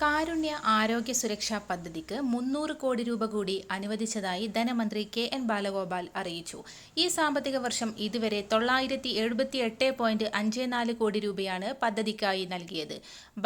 കാരുണ്യ ആരോഗ്യ സുരക്ഷാ പദ്ധതിക്ക് മുന്നൂറ് കോടി രൂപ കൂടി അനുവദിച്ചതായി ധനമന്ത്രി കെ എൻ ബാലഗോപാൽ അറിയിച്ചു. ഈ സാമ്പത്തിക വർഷം ഇതുവരെ തൊള്ളായിരത്തി എഴുപത്തി എട്ട് പോയിന്റ് അഞ്ച് നാല് കോടി രൂപയാണ് പദ്ധതിക്കായി നൽകിയത്.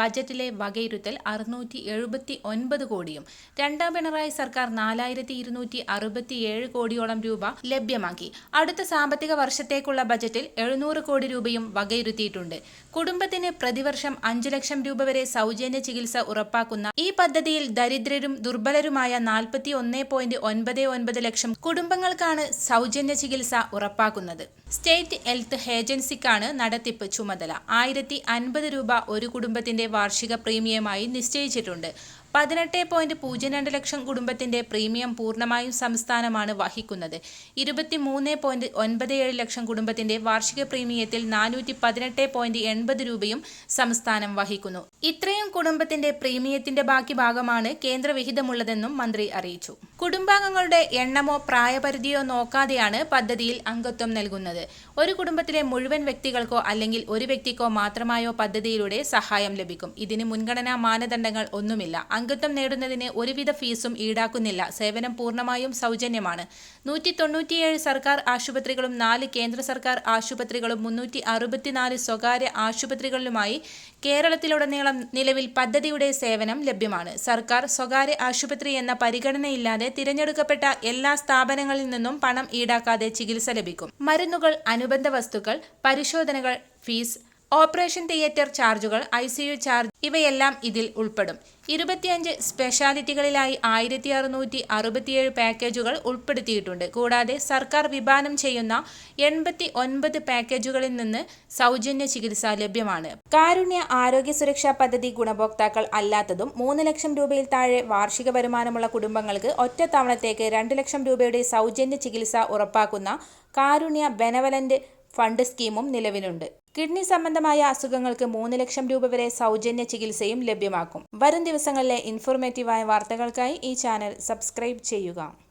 ബജറ്റിലെ വകയിരുത്തൽ അറുന്നൂറ്റി എഴുപത്തി ഒൻപത് കോടിയും രണ്ടാം പിണറായി സർക്കാർ നാലായിരത്തി ഇരുന്നൂറ്റി അറുപത്തിയേഴ് കോടിയോളം രൂപ ലഭ്യമാക്കി. അടുത്ത സാമ്പത്തിക വർഷത്തേക്കുള്ള ബജറ്റിൽ എഴുന്നൂറ് കോടി രൂപയും വകയിരുത്തിയിട്ടുണ്ട്. കുടുംബത്തിന് പ്രതിവർഷം അഞ്ചു ലക്ഷം രൂപ വരെ സൗജന്യ ചികിത്സ ഉറപ്പാക്കുന്ന ഈ പദ്ധതിയിൽ ദരിദ്രരും ദുർബലരുമായ നാൽപ്പത്തി ഒന്ന് പോയിന്റ് ഒൻപത് ഒൻപത് ലക്ഷം കുടുംബങ്ങൾക്കാണ് സൗജന്യ ചികിത്സ ഉറപ്പാക്കുന്നത്. സ്റ്റേറ്റ് ഹെൽത്ത് ഏജൻസിക്കാണ് നടത്തിപ്പ് ചുമതല. ആയിരത്തി അൻപത് രൂപ ഒരു കുടുംബത്തിന്റെ വാർഷിക പ്രീമിയമായി നിശ്ചയിച്ചിട്ടുണ്ട്. പതിനെട്ട് പോയിന്റ് പൂജ്യം രണ്ട് ലക്ഷം കുടുംബത്തിന്റെ പ്രീമിയം പൂർണമായും സംസ്ഥാനമാണ് വഹിക്കുന്നത്. ഇരുപത്തി മൂന്ന് പോയിന്റ് ഒൻപത് ഏഴ് ലക്ഷം കുടുംബത്തിന്റെ വാർഷിക പ്രീമിയത്തിൽ നാനൂറ്റി പതിനെട്ട് പോയിന്റ് എൺപത് രൂപയും സംസ്ഥാനം വഹിക്കുന്നു. ഇത്രയും കുടുംബത്തിന്റെ പ്രീമിയത്തിന്റെ ബാക്കി ഭാഗമാണ് കേന്ദ്രവിഹിതമുള്ളതെന്നും മന്ത്രി അറിയിച്ചു. കുടുംബാംഗങ്ങളുടെ എണ്ണമോ പ്രായപരിധിയോ നോക്കാതെയാണ് പദ്ധതിയിൽ അംഗത്വം നൽകുന്നത്. ഒരു കുടുംബത്തിലെ മുഴുവൻ വ്യക്തികൾക്കോ അല്ലെങ്കിൽ ഒരു വ്യക്തിക്കോ മാത്രമായോ പദ്ധതിയിലൂടെ സഹായം ലഭിക്കും. ഇതിന് മുൻഗണനാ മാനദണ്ഡങ്ങൾ ഒന്നുമില്ല. അംഗത്വം നേടുന്നതിന് ഒരുവിധ ഫീസും ഈടാക്കുന്നില്ല. സേവനം പൂർണമായും സൗജന്യമാണ്. നൂറ്റി തൊണ്ണൂറ്റിയേഴ് സർക്കാർ ആശുപത്രികളും നാല് കേന്ദ്ര സർക്കാർ ആശുപത്രികളും മുന്നൂറ്റി അറുപത്തിനാല് സ്വകാര്യ ആശുപത്രികളിലുമായി കേരളത്തിലുടനീളം നിലവിൽ പദ്ധതിയുടെ സേവനം ലഭ്യമാണ്. സർക്കാർ സ്വകാര്യ ആശുപത്രി എന്ന പരിഗണനയില്ലാതെ തിരഞ്ഞെടുക്കപ്പെട്ട എല്ലാ സ്ഥാപനങ്ങളിൽ നിന്നും പണം ഈടാക്കാതെ ചികിത്സ ലഭിക്കും. മരുന്നുകൾ അനുബന്ധ വസ്തുക്കൾ പരിശോധനകൾ ഫീസ് ഓപ്പറേഷൻ തിയേറ്റർ ചാർജുകൾ ഐ സി യു ചാർജ് ഇവയെല്ലാം ഇതിൽ ഉൾപ്പെടും. ഇരുപത്തിയഞ്ച് സ്പെഷ്യാലിറ്റികളിലായി ആയിരത്തി അറുന്നൂറ്റി അറുപത്തിയേഴ് പാക്കേജുകൾ ഉൾപ്പെടുത്തിയിട്ടുണ്ട്. കൂടാതെ സർക്കാർ വിഭാവനം ചെയ്യുന്ന എൺപത്തി ഒൻപത് പാക്കേജുകളിൽ നിന്ന് സൗജന്യ ചികിത്സ ലഭ്യമാണ്. കാരുണ്യ ആരോഗ്യ സുരക്ഷാ പദ്ധതി ഗുണഭോക്താക്കൾ അല്ലാത്തതും മൂന്ന് ലക്ഷം രൂപയിൽ താഴെ വാർഷിക വരുമാനമുള്ള കുടുംബങ്ങൾക്ക് ഒറ്റത്തവണത്തേക്ക് രണ്ട് ലക്ഷം രൂപയുടെ സൗജന്യ ചികിത്സ ഉറപ്പാക്കുന്ന കാരുണ്യ ബെനവലന്റ് ഫണ്ട് സ്കീമും നിലവിലുണ്ട്. കിഡ്നി സംബന്ധമായ അസുഖങ്ങൾക്ക് മൂന്ന് ലക്ഷം രൂപ വരെ സൗജന്യ ചികിത്സയും ലഭ്യമാക്കും. വരും ദിവസങ്ങളിലെ ഇൻഫോർമേറ്റീവായ വാർത്തകൾക്കായി ഈ ചാനൽ സബ്സ്ക്രൈബ് ചെയ്യുക.